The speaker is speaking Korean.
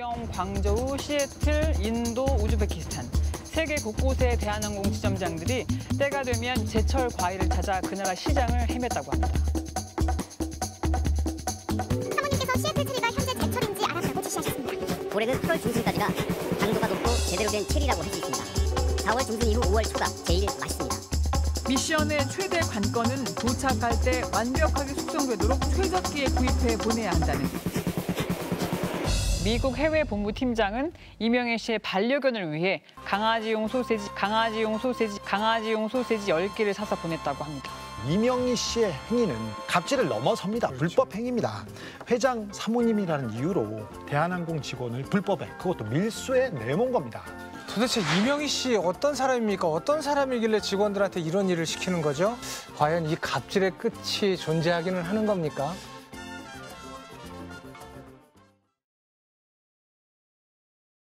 국경 광저우, 시애틀, 인도, 우즈베키스탄 세계 곳곳의 대한항공 지점장들이 때가 되면 제철 과일을 찾아 그 나라 시장을 헤맸다고 합니다. 사모님께서 시애틀 체리가 현재 제철인지 알아보고 지시하셨습니다. 올해는 8월 중순까지가 당도가 높고 제대로 된 체리라고 할 수 있습니다. 4월 중순 이후 5월 초가 제일 맛있습니다. 미션의 최대 관건은 도착할 때 완벽하게 숙성되도록 최적기에 구입해 보내야 한다는 것. 미국 해외 본부 팀장은 이명애 씨의 반려견을 위해 강아지용 소세지, 강아지용 소세지, 강아지용 소세지 10개를 사서 보냈다고 합니다. 이명희 씨의 행위는 갑질을 넘어섭니다. 불법 행위입니다. 회장 사모님이라는 이유로 대한항공 직원을 불법에 그것도 밀수에 내몬 겁니다. 도대체 이명희 씨 어떤 사람입니까? 어떤 사람이길래 직원들한테 이런 일을 시키는 거죠? 과연 이 갑질의 끝이 존재하기는 하는 겁니까?